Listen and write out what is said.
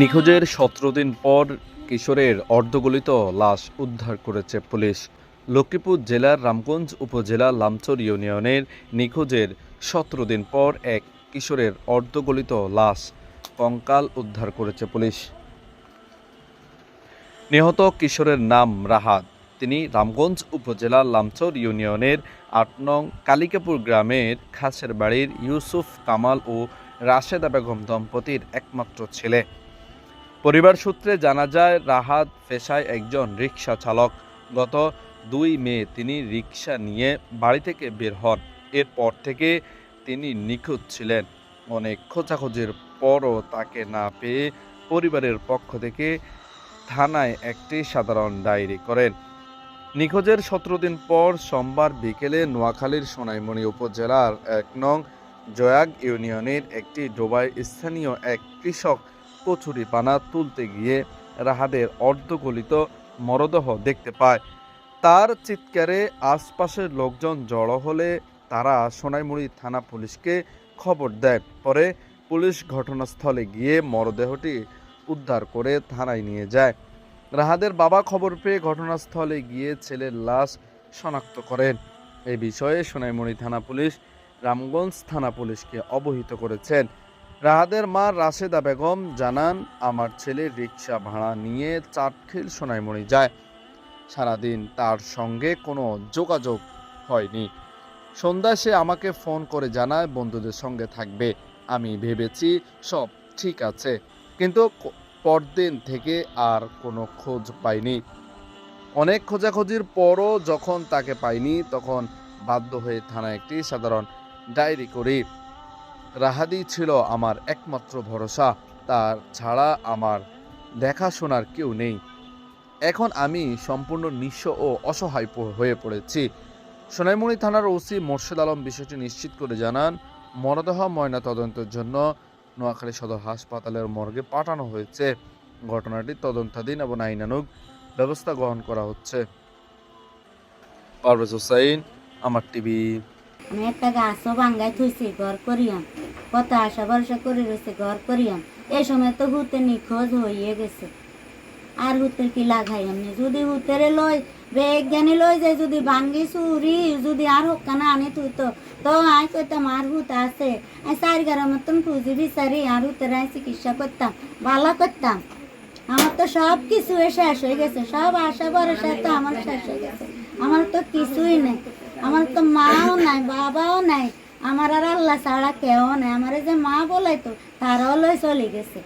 নিখোঁজের সতেরো দিন পর কিশোরের অর্ধগলিত লাশ উদ্ধার করেছে পুলিশ। লক্ষ্মীপুর জেলার রামগঞ্জ উপজেলা লামচর ইউনিয়নের নিখোঁজের সতেরো দিন পর এক কিশোরের অর্ধগলিত লাশ কঙ্কাল উদ্ধার করেছে পুলিশ। নিহত কিশোরের নাম রাহাত। তিনি রামগঞ্জ উপজেলার লামচর ইউনিয়নের আট নং কালিকাপুর গ্রামের খাসের বাড়ির ইউসুফ কামাল ও রাশেদা বেগম দম্পতির একমাত্র ছেলে। পরিবার সূত্রে জানা যায়, রাহাত পেশায় একজন রিক্সা চালক। গত দুই মে তিনি রিক্সা নিয়ে বাড়ি থেকে বের হন। এরপর থেকে তিনি নিখোঁজ ছিলেন। অনেক খোঁজাখুঁজির পরও তাকে না পেয়ে পরিবারের পক্ষ থেকে থানায় একটি সাধারণ ডায়েরি করেন। নিখোঁজের সতেরো দিন পর সোমবার বিকেলে নোয়াখালীর সোনাইমণি উপজেলার এক নং জয়াগ ইউনিয়নের একটি ডোবায় স্থানীয় এক কৃষক কচুরি পানা তুলতে গিয়ে রাহাদের অর্ধগলিত মরদেহ দেখতে পায়। তার চিৎকারে আশপাশের লোকজন জড়ো হলে তারা সোনাইমুড়ি থানা পুলিশকে খবর দেয়। পরে পুলিশ ঘটনাস্থলে গিয়ে মরদেহটি উদ্ধার করে থানায় নিয়ে যায়। রাহাদের বাবা খবর পেয়ে ঘটনাস্থলে গিয়ে ছেলের লাশ শনাক্ত করেন। এ বিষয়ে সোনাইমুড়ি থানা পুলিশ রামগঞ্জ থানা পুলিশকে অবহিত করেছেন। রাহাদের মা রাশেদা বেগম জানান, আমার ছেলে রিক্সা ভাড়া নিয়ে চাটখিল সোনাইমণি যায়। সারাদিন তার সঙ্গে কোনো যোগাযোগ হয়নি। সন্ধ্যায় সে আমাকে ফোন করে জানায়, বন্ধুদের সঙ্গে থাকবে। আমি ভেবেছি সব ঠিক আছে। কিন্তু পরদিন থেকে আর কোনো খোঁজ পাইনি। অনেক খোঁজাখুঁজির পরও যখন তাকে পাইনি, তখন বাধ্য হয়ে থানায় একটি সাধারণ ডায়েরি করি। রাহাদি ছিল আমার একমাত্র ভরসা। তার ছাড়া আমার দেখাশোনার কেউ নেই। এখন আমি সম্পূর্ণ নিঃস্ব ও অসহায় হয়ে পড়েছি। সোনাইমুড়ি থানার ওসি মোর্শেদ আলম বিষয়টি নিশ্চিত করে জানান, মরদেহ ময়না তদন্তের জন্য নোয়াখালী সদর হাসপাতালের মর্গে পাঠানো হয়েছে। ঘটনাটি তদন্তাধীন এবং আইনানুগ ব্যবস্থা গ্রহণ করা হচ্ছে। পারভেজ আমার টিভি। আমি একটা গাছও ভাঙ্গাই থুইছি, ঘর কত আশা ভরসা করে রয়েছে, ঘর করিয়াম এই সময় তো হুতে নিখোঁজ হইয়ে গেছে। আর হুতের কি লাগাই এমনি যদি হুতেরে লই বেজ্ঞানী লই যায়, যদি ভাঙ্গি চুরি, যদি আর হোকানা আনি তুই তো তো আই কইতাম আর হুত আছে। আই চার গাড়ার মতন খুঁজি বিচারি, আর হুতের আই চিকিৎসা করতাম ভালো করতাম। আমার তো সব কিছু শেষ হয়ে গেছে, সব আশা ভরসা তো আমার শেষ হয়ে গেছে। আমার তো কিছুই নেই, আমার তো মাও নাই, বাবাও নাই। আমার আর আল্লাহ ছাড়া কেউ নাই। আমার যে মা বলাই তো তারাও লয় চলে গেছে।